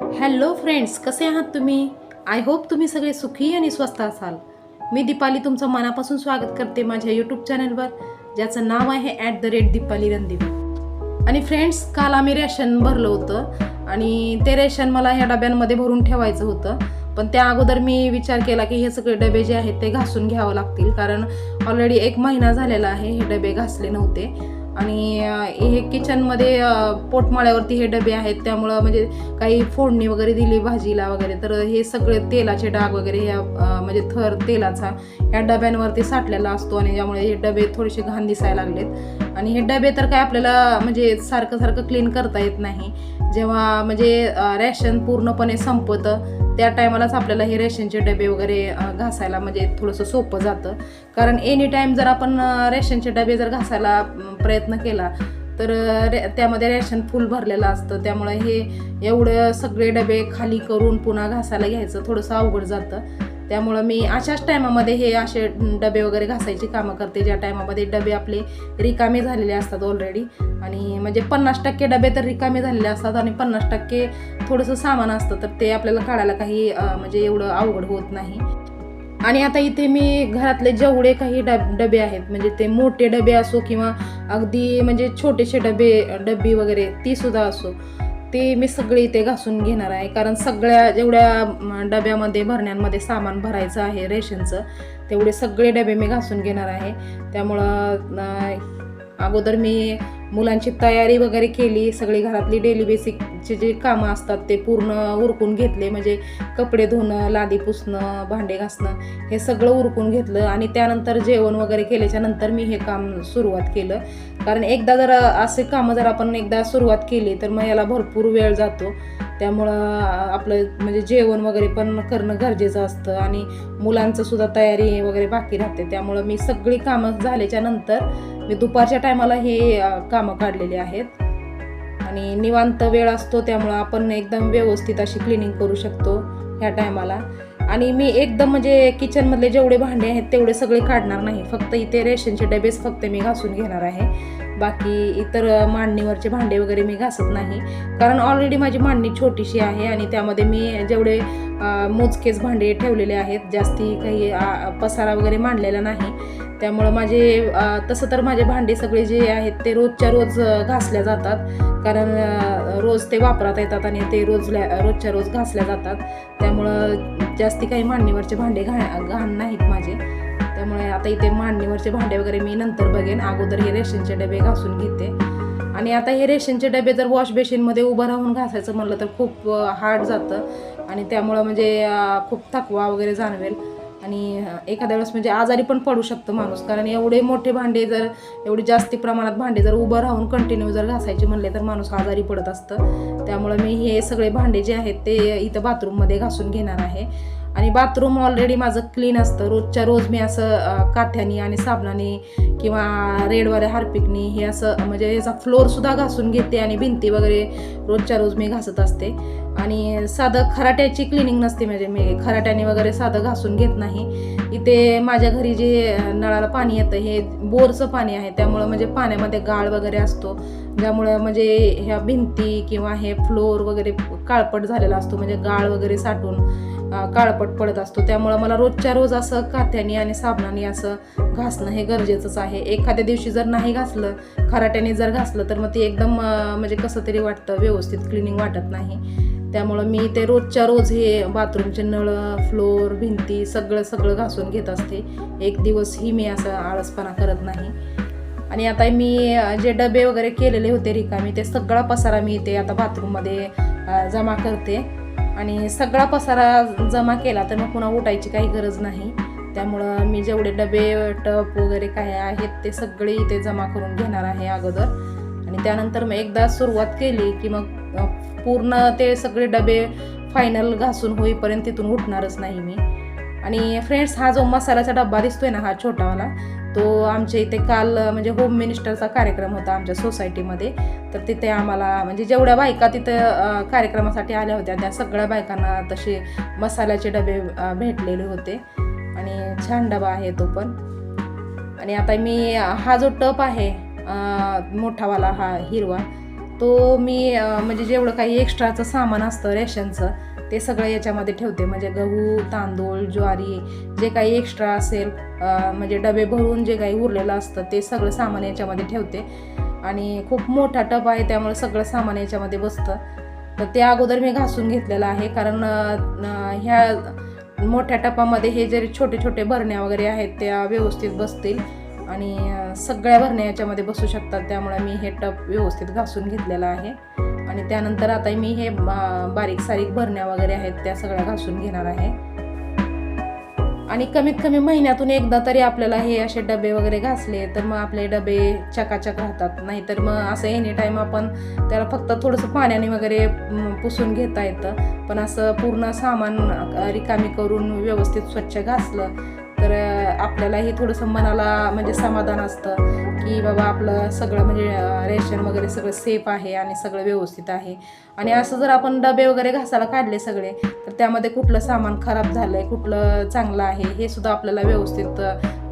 Hello friends कसे आहात तुम्ही? आय होप तुम्ही सगळे सुखी आणि स्वस्त असाल. मी दीपाली तुमचं मनापासून स्वागत करते माझ्या यूट्यूब चॅनलवर ज्याचं नाव आहे at the rate Deepali Randeep आणि फ्रेंड्स काल आम्ही रेशन भरलं होतं आणि ते रेशन मला ह्या डब्यांमध्ये भरून ठेवायचं होतं. पण त्या अगोदर मी विचार केला की हे सगळे डबे जे आहेत ते घासून घ्यावं लागतील कारण ऑलरेडी एक महिना झालेला आहे हे डबे घासले नव्हते. आणि हे किचनमध्ये पोटमाळ्यावरती हे डबे आहेत. त्यामुळं म्हणजे काही फोडणी वगैरे दिली भाजीला वगैरे. तर हे सगळे तेलाचे डाग वगैरे ह्या म्हणजे थर तेलाचा या डब्यांवरती साठलेला असतो आणि त्यामुळे हे डबे थोडेसे घाण दिसायला लागलेत. आणि हे डबे तर काय आपल्याला म्हणजे सारखं सारखं क्लीन करता येत नाही. जेव्हा म्हणजे रॅशन पूर्णपणे संपतं त्या टायमालाच आपल्याला हे रेशनचे डबे वगैरे घासायला म्हणजे थोडंसं सोपं जातं. कारण एनी टाईम जर आपण रेशनचे डबे जर घासायला प्रयत्न केला तर रे त्यामध्ये रेशन फुल भरलेलं असतं. त्यामुळे हे एवढं सगळे डबे खाली करून पुन्हा घासायला घ्यायचं थोडंसं अवघड जातं. त्यामुळं मी अशाच टायमामध्ये हे असे डबे वगैरे घासायची कामं करते ज्या टायमामध्ये डबे आपले रिकामे झालेले असतात ऑलरेडी आणि म्हणजे पन्नास टक्के डबे तर रिकामे झालेले असतात आणि पन्नास टक्के थोडंसं सामान असतं तर ते आपल्याला काढायला काही म्हणजे एवढं अवघड होत नाही. आणि आता इथे मी घरातले जेवढे काही डब डबे आहेत म्हणजे ते मोठे डबे असो किंवा अगदी म्हणजे छोटेसे डबे डब्बी वगैरे ती सुद्धा असो. ते मी सगळे इथे घासून घेणार आहे. कारण सगळ्या जेवढ्या डब्यामध्ये भरण्यांमध्ये सामान भरायचं आहे रेशनचं तेवढे सगळे डबे मी घासून घेणार आहे. त्यामुळं अगोदर मी मुलांची तयारी वगैरे केली सगळी घरातली डेली बेसिकचे जे कामं असतात ते पूर्ण उरकून घेतले. म्हणजे कपडे धुणं लादी पुसणं भांडे घासणं हे सगळं उरकून घेतलं आणि त्यानंतर जेवण वगैरे केल्याच्यानंतर मी हे काम सुरुवात केलं. कारण एकदा जर असे कामं जर आपण एकदा सुरुवात केली तर मग याला भरपूर वेळ जातो. त्यामुळं आपलं म्हणजे जेवण वगैरे पण करणं गरजेचं असतं आणि मुलांचं सुद्धा तयारी वगैरे बाकी राहते. त्यामुळं मी सगळी कामं झाल्याच्यानंतर मी दुपारच्या टायमाला हे कामं काढलेली आहेत. आणि निवांत वेळ असतो त्यामुळं आपण एकदम व्यवस्थित अशी क्लिनिंग करू शकतो ह्या टायमाला. आणि मी एकदम म्हणजे किचनमधले जेवढे भांडे आहेत तेवढे सगळे काढणार नाही. फक्त इथे रेशनचे डबेच फक्त मी घासून घेणार आहे. बाकी इतर मांडणीवरचे भांडे वगैरे मी घासत नाही. कारण ऑलरेडी माझी मांडणी छोटीशी आहे आणि त्यामध्ये मी जेवढे मोजकेच भांडे ठेवलेले आहेत जास्ती काही पसारा वगैरे मांडलेला नाही. त्यामुळं माझे तसं तर माझे भांडे सगळे जे आहेत ते रोजच्या रोज घासल्या जातात. कारण रोज ते वापरात येतात आणि ते रोज रोजच्या रोज घासल्या जातात. त्यामुळं जास्ती काही मांडणीवरचे भांडे घा घाण नाहीत माझे. त्यामुळे आता इथे मांडणीवरचे भांडे वगैरे मी नंतर बघेन. अगोदर हे रेशनचे डबे घासून घेते. आणि आता हे रेशनचे डबे जर वॉश बेसिनमध्ये उभं राहून घासायचं म्हटलं तर खूप हार्ड जातं. आणि त्यामुळं म्हणजे खूप थकवा वगैरे जाणवेल. आणि एखाद्या वेळेस म्हणजे आजारी पण पडू शकतो माणूस. कारण एवढे मोठे भांडे जर एवढी जास्ती प्रमाणात भांडे जर उभं राहून कंटिन्यू जर घासायचे म्हणले तर माणूस आजारी पडत असतं. त्यामुळं मी हे सगळे भांडे जे आहेत ते इथं बाथरूममध्ये घासून घेणार आहे. आणि बाथरूम ऑलरेडी माझं क्लीन असतं. रोजच्या रोज मी असं काथ्यानी आणि साबणाने किंवा रेडवाल्या हार्पिकनी हे असं म्हणजे याचा फ्लोअरसुद्धा घासून घेते आणि भिंती वगैरे रोजच्या रोज मी घासत असते. आणि साधं खराट्याची क्लिनिंग नसते म्हणजे मी खराट्याने वगैरे साधं घासून घेत नाही. इथे माझ्या घरी जे नळाला पाणी येतं हे बोरचं पाणी आहे. त्यामुळं म्हणजे पाण्यामध्ये गाळ वगैरे असतो. ज्यामुळं म्हणजे ह्या भिंती किंवा हे फ्लोअर वगैरे काळपट झालेला असतो. म्हणजे गाळ वगैरे साठून. काळपट पडत असतो. त्यामुळं मला रोजच्या रोज असं काथ्याने आणि साबणाने असं घासणं हे गरजेचंच आहे. एखाद्या दिवशी जर नाही घासलं खराट्याने जर घासलं तर मग ते एकदम म्हणजे कसं तरी वाटतं व्यवस्थित क्लिनिंग वाटत नाही. त्यामुळं मी ते रोजच्या रोज हे बाथरूमचे नळ फ्लोअर भिंती सगळं सगळं घासून घेत असते. एक दिवस ही मी असं आळसपणा करत नाही. आणि आता मी जे डबे वगैरे केलेले होते रिकामी ते सगळा पसारा मी इथे आता बाथरूममध्ये जमा करते. आणि सगळा पसारा जमा केला तर मग पुन्हा उठायची काही गरज नाही. त्यामुळं मी जेवढे डबे टप वगैरे काय आहेत ते सगळे इथे जमा करून घेणार आहे अगोदर. आणि त्यानंतर मग एकदा सुरुवात केली की मग पूर्ण ते सगळे डबे फायनल घासून होईपर्यंत तिथून उठणारच नाही मी. आणि फ्रेंड्स हा जो मसाल्याचा डब्बा दिसतोय ना हा छोटावाला तो आमच्या इथे काल म्हणजे होम मिनिस्टरचा कार्यक्रम होता आमच्या सोसायटीमध्ये तर तिथे आम्हाला म्हणजे जेवढ्या बायका तिथं कार्यक्रमासाठी आल्या होत्या त्या सगळ्या बायकांना तसे मसाल्याचे डबे भेटलेले होते. आणि छान डबा आहे तो पण. आणि आता मी हा जो टप आहे मोठावाला हा हिरवा तो मी म्हणजे जेवढं काही एक्स्ट्राचं सामान असतं रेशनचं ते सगळं याच्यामध्ये ठेवते. म्हणजे गहू तांदूळ ज्वारी जे काही एक्स्ट्रा असेल म्हणजे डबे भरून जे काही उरलेलं असतं ते सगळं सामान याच्यामध्ये ठेवते. आणि खूप मोठा टब आहे त्यामुळे सगळं सामान याच्यामध्ये बसतं. तर ते अगोदर मी घासून घेतलेलं आहे कारण ह्या मोठ्या टपामध्ये हे जरी छोटे छोटे भरण्या वगैरे आहेत त्या व्यवस्थित बसतील. आणि सगळ्या भरण्या याच्यामध्ये बसू शकतात त्यामुळे मी हे टप व्यवस्थित घासून घेतलेलं आहे. आणि त्यानंतर आता मी हे बारीक सारीक भरण्या वगैरे आहेत त्या सगळ्या घासून घेणार आहे. आणि कमीत कमी महिन्यातून एकदा तरी आपल्याला हे असे डबे वगैरे घासले तर मग आपले डबे चकाचक राहतात. नाहीतर मग असं एनी टाईम आपण त्याला फक्त थोडंसं पाण्याने वगैरे पुसून घेता येतं. पण असं पूर्ण सामान रिकामी करून व्यवस्थित स्वच्छ घासलं तर आपल्यालाही थोडंसं मनाला म्हणजे समाधान असतं. की बाबा आपलं सगळं म्हणजे रेशन वगैरे सगळं सेफ आहे आणि सगळं व्यवस्थित आहे. आणि असं जर आपण डबे वगैरे घासायला काढले सगळे तर त्यामध्ये कुठलं सामान खराब झालं आहे कुठलं चांगलं आहे हे सुद्धा आपल्याला व्यवस्थित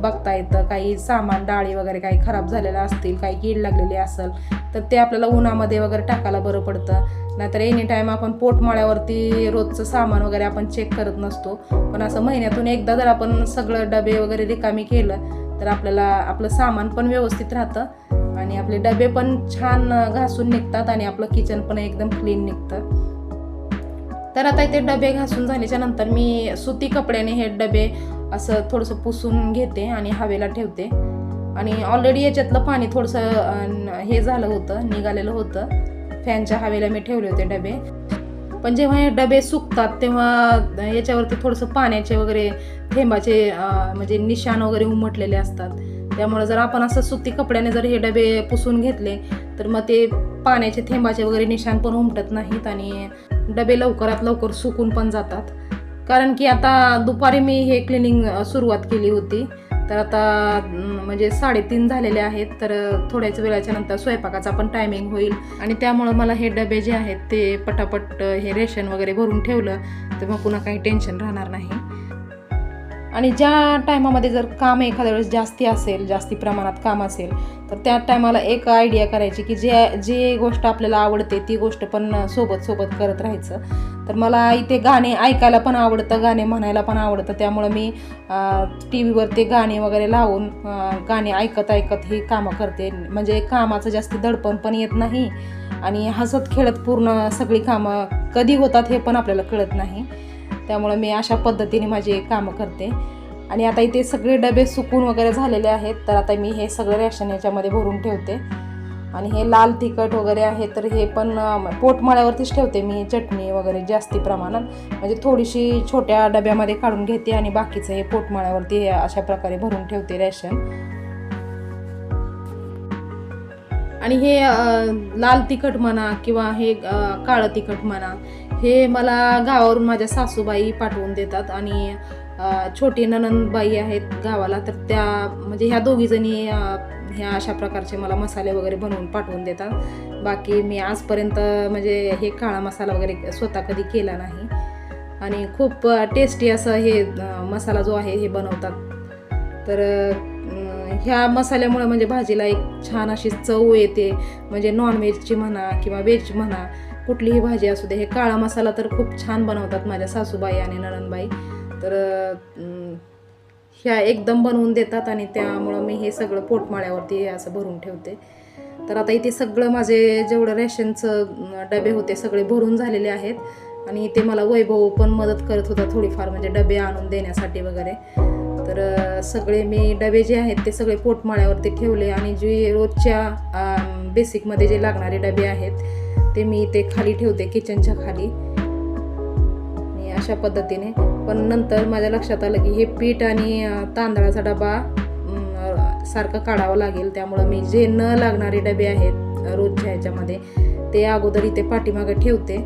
बघता येतं. काही सामान डाळी वगैरे काही खराब झालेलं असतील काही कीड लागलेली असेल तर ते आपल्याला उन्हामध्ये वगैरे टाकायला बरं पडतं. नाहीतर एनी टाईम आपण पोटमाळ्यावरती रोजचं सामान वगैरे आपण चेक करत नसतो. पण असं महिन्यातून एकदा जर आपण सगळं डबे वगैरे रिकामी केलं तर आपल्याला आपलं सामान पण व्यवस्थित राहतं आणि आपले डबे पण छान घासून निघतात आणि आपलं किचन पण एकदम क्लीन निघतं. तर आता इथे डबे घासून झाल्याच्यानंतर मी सुती कपड्याने हे डबे असं थोडंसं पुसून घेते आणि हवेला ठेवते. आणि ऑलरेडी याच्यातलं पाणी थोडंसं हे झालं होतं निघालेलं होतं. फॅनच्या हवेला मी ठेवले होते डबे. पण जेव्हा हे डबे सुकतात तेव्हा याच्यावरती थोडंसं पाण्याचे वगैरे थेंबाचे म्हणजे निशाण वगैरे उमटलेले असतात. त्यामुळे जर आपण असं सुती कपड्याने जर हे डबे पुसून घेतले तर मग ते पाण्याचे थेंबाचे वगैरे निशाण पण उमटत नाहीत आणि डबे लवकरात लवकर सुकून पण जातात. कारण की आता दुपारी मी हे क्लिनिंग सुरुवात केली होती. तर आता म्हणजे साडेतीन झालेले आहेत तर थोड्याच वेळाच्या नंतर स्वयंपाकाचा पण टायमिंग होईल. आणि त्यामुळं मला हे डबे जे आहेत ते पटापट हे रेशन वगैरे भरून ठेवलं तर मग पुन्हा काही टेन्शन राहणार नाही. आणि ज्या टायमामध्ये जर काम एखाद्या वेळेस जास्ती असेल जास्ती प्रमाणात काम असेल तर त्या टायमाला एक आयडिया करायची की जे जे गोष्ट आपल्याला आवडते ती गोष्ट पण सोबत सोबत करत राहायचं. तर मला इथे गाणे ऐकायला पण आवडतं गाणे म्हणायला पण आवडतं. त्यामुळं मी टी व्हीवर ते गाणे वगैरे लावून गाणे ऐकत ऐकत ही कामं करते. म्हणजे कामाचं जास्त दडपण पण येत नाही आणि हसत खेळत पूर्ण सगळी कामं कधी होतात हे पण आपल्याला कळत नाही. त्यामुळं मी अशा पद्धतीने माझी कामं करते. आणि आता इथे सगळे डबे सुकून वगैरे झालेले आहेत तर आता मी हे सगळं रॅशन याच्यामध्ये भरून ठेवते. आणि हे लाल तिखट वगैरे आहे तर हे पण पोटमाळ्यावरतीच ठेवते मी चटणी वगैरे जास्ती प्रमाणात. म्हणजे थोडीशी छोट्या डब्यामध्ये काढून घेते आणि बाकीचं हे पोटमाळ्यावरती हे अशा प्रकारे भरून ठेवते रॅशन. आणि हे लाल तिखट म्हणा किंवा हे काळं तिखट म्हणा हे मला गावावरून माझ्या सासूबाई पाठवून देतात आणि छोटी ननंदबाई आहेत गावाला तर त्या म्हणजे ह्या दोघीजणी ह्या अशा प्रकारचे मला मसाले वगैरे बनवून पाठवून देतात. बाकी मी आजपर्यंत म्हणजे हे काळा मसाला वगैरे स्वतः कधी केला नाही. आणि खूप टेस्टी असं हे मसाला जो आहे हे बनवतात. तर ह्या मसाल्यामुळे म्हणजे भाजीला एक छान अशी चव येते. म्हणजे नॉनव्हेजची म्हणा किंवा व्हेज म्हणा कुठलीही भाजी असू दे हे काळा मसाला तर खूप छान बनवतात माझ्या सासूबाई आणि नणनबाई तर ह्या एकदम बनवून देतात आणि त्यामुळं मी हे सगळं पोटमाळ्यावरती असं भरून ठेवते. तर आता इथे सगळं माझे जेवढं रेशनचं डबे होते सगळे भरून झालेले आहेत. आणि इथे मला वैभव पण मदत करत होता थोडीफार म्हणजे डबे आणून देण्यासाठी वगैरे. तर सगळे मी डबे जे आहेत ते सगळे पोटमाळ्यावरती ठेवले आणि जे रोजच्या बेसिकमध्ये जे लागणारे डबे आहेत ते मी इथे खाली ठेवते किचनच्या खाली. अशा पद्धतीने. पण नंतर माझ्या लक्षात आलं की हे पीठ आणि तांदळाचा डबा सारखा सारखं लागेल. त्यामुळं मी जे न लागणारे डबे आहेत रोजच्या ह्याच्यामध्ये ते अगोदर इथे पाठीमागं ठेवते.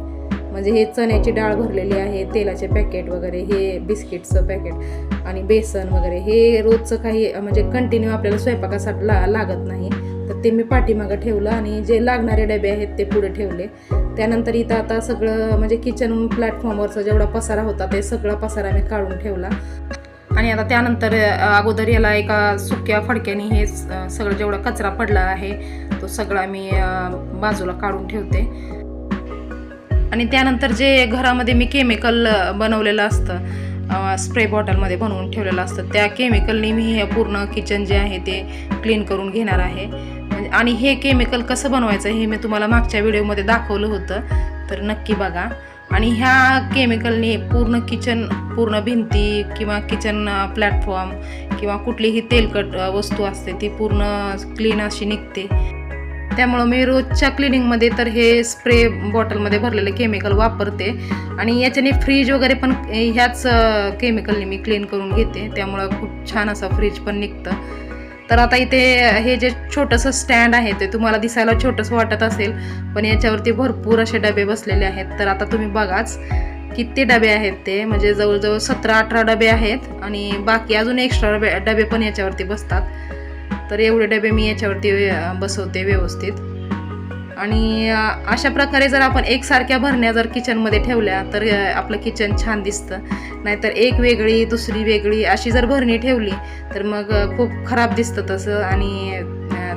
म्हणजे हे चण्याची डाळ भरलेली आहे तेलाचे पॅकेट वगैरे हे बिस्किटचं पॅकेट आणि बेसन वगैरे हे रोजचं काही म्हणजे कंटिन्यू आपल्याला स्वयंपाकासाठी ला लागत नाही. तर ते मी पाठीमागं ठेवलं आणि जे लागणारे डबे आहेत ते पुढे ठेवले. त्यानंतर इथं आता सगळं म्हणजे किचन प्लॅटफॉर्मवरचा जेवढा पसारा होता ते सगळा पसारा मी काढून ठेवला. आणि आता त्यानंतर अगोदर याला एका सुक्या फडक्याने हे सगळं जेवढा कचरा पडला आहे तो सगळा मी बाजूला काढून ठेवते. आणि त्यानंतर जे घरामध्ये मी केमिकल बनवलेलं असतं स्प्रे बॉटलमध्ये बनवून ठेवलेलं असतं त्या केमिकलनी मी हे पूर्ण किचन जे आहे ते क्लीन करून घेणार आहे. म्हणजे, आणि हे केमिकल कसं बनवायचं हे मी तुम्हाला मागच्या व्हिडिओमध्ये दाखवलं होतं तर नक्की बघा. आणि ह्या केमिकलने पूर्ण किचन पूर्ण भिंती किंवा किचन प्लॅटफॉर्म किंवा कुठलीही तेलकट वस्तू असते ती पूर्ण क्लीन अशी निघते. त्यामुळं मी रोजच्या क्लिनिंगमध्ये तर हे स्प्रे बॉटलमध्ये भरलेले केमिकल वापरते. आणि याच्याने फ्रीज वगैरे पण ह्याच केमिकलने मी क्लीन करून घेते. त्यामुळं खूप छान असं फ्रीज पण निघतं. तर आता इथे हे जे छोटंसं स्टँड आहे ते तुम्हाला दिसायला छोटंसं वाटत असेल पण याच्यावरती भरपूर असे डबे बसलेले आहेत. तर आता तुम्ही बघाच किती डबे आहेत ते. म्हणजे जवळजवळ सतरा अठरा डबे आहेत आणि बाकी अजून एक्स्ट्रा डबे डबे पण याच्यावरती बसतात. तर एवढे डबे मी याच्यावरती बसवते व्यवस्थित. आणि अशा प्रकारे जर आपण एकसारख्या भरण्या जर किचनमध्ये ठेवल्या तर आपलं किचन छान दिसतं. नाहीतर एक वेगळी दुसरी वेगळी अशी जर भरणी ठेवली तर मग खूप खराब दिसतं तसं आणि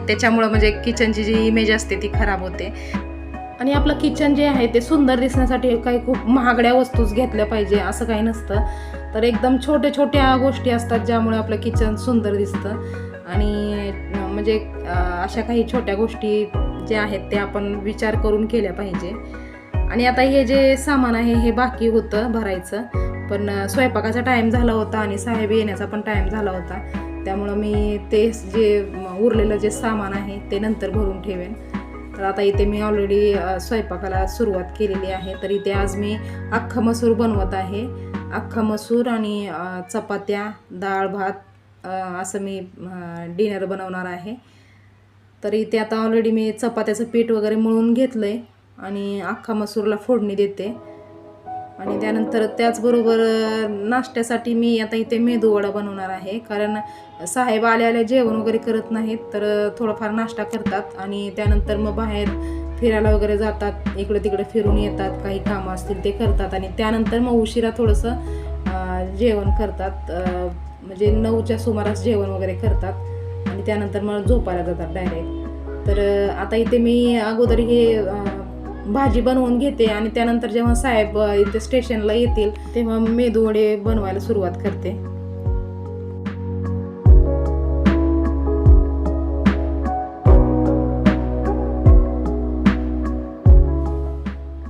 त्याच्यामुळं म्हणजे किचनची जी इमेज असते ती खराब होते. आणि आपलं किचन जे आहे ते सुंदर दिसण्यासाठी काही खूप महागड्या वस्तूच घेतल्या पाहिजे असं काही नसतं. तर एकदम छोट्या छोट्या गोष्टी असतात ज्यामुळे आपलं किचन सुंदर दिसतं. आणि म्हणजे अशा काही छोट्या गोष्टी ज्या आहेत त्या आपण विचार करून केल्या पाहिजे. आणि आता हे जे सामान आहे हे बाकी होतं भरायचं. पण स्वयंपाकाचा टाईम झाला होता आणि साहेब येण्याचा पण टाईम झाला होता. त्यामुळं मी ते जे उरलेलं जे सामान आहे ते नंतर भरून ठेवेन. तर आता इथे मी ऑलरेडी स्वयंपाकाला सुरुवात केलेली आहे. तर इथे आज मी अख्खा मसूर बनवत आहे. अख्खा मसूर आणि चपात्या डाळ भात असं मी डिनर बनवणार आहे. तर इथे आता ऑलरेडी मी चपात्याचं पीठ वगैरे मळून घेतलं आहे आणि अख्खा मसूरला फोडणी देते. आणि त्यानंतर त्याचबरोबर नाश्त्यासाठी मी आता इथे मेदू वडा बनवणार आहे. कारण साहेब आले आले जेवण वगैरे करत नाहीत तर थोडंफार नाश्ता करतात. आणि त्यानंतर मग बाहेर फिरायला वगैरे जातात. इकडं तिकडे फिरून येतात काही कामं असतील ते करतात. आणि त्यानंतर मग उशिरा थोडंसं जेवण करतात. म्हणजे नऊच्या सुमारास जेवण वगैरे करतात आणि त्यानंतर मग झोपायला जातात डायरेक्ट तर आता इथे मी अगोदर हे भाजी बनवून घेते आणि त्यानंतर जेव्हा साहेब इथे स्टेशनला येतील तेव्हा मेदू वडे बनवायला सुरुवात करते.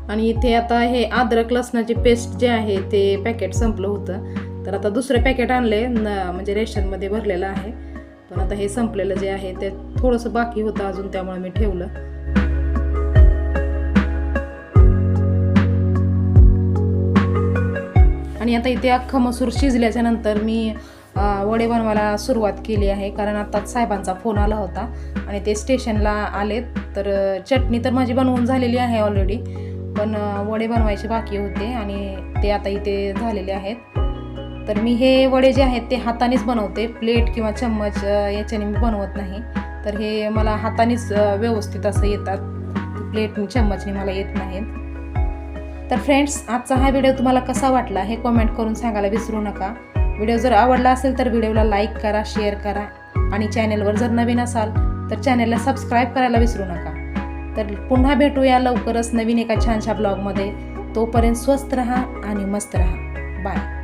आणि इथे आता हे अद्रक लसणाची पेस्ट जे आहे ते पॅकेट संपलं होतं. तर आता दुसरं पॅकेट आणले म्हणजे रेशनमध्ये भरलेलं आहे. पण आता हे संपलेलं जे आहे ते थोडंसं बाकी होतं अजून त्यामुळे मी ठेवलं. आणि आता इथे अख्खा मसूर शिजल्याच्या नंतर मी वडे बनवायला सुरुवात केली आहे. कारण आत्ताच साहेबांचा फोन आला होता आणि ते स्टेशनला आलेत. तर चटणी तर माझी बनवून झालेली आहे ऑलरेडी पण वडे बनवायचे बाकी होते आणि ते आता इथे झालेले आहेत. तर मी हे वडे जे आहेत ते हातानेच बनवते. प्लेट किंवा चम्मच याच्याने मी बनवत नाही. तर हे मला हातानेच व्यवस्थित असं येतात. प्लेट चम्मचने मला येत नाहीत. तर फ्रेंड्स आजचा हा व्हिडिओ तुम्हाला कसा वाटला हे कमेंट करून सांगायला विसरू नका. व्हिडिओ जर आवडला असेल तर व्हिडिओला लाईक करा शेअर करा आणि चॅनेलवर जर नवीन असाल तर चॅनेलला सबस्क्राईब करायला विसरू नका. तर पुन्हा भेटूया लवकरच नवीन एका छानशा ब्लॉगमध्ये तोपर्यंत स्वस्त रहा आणि मस्त रहा. बाय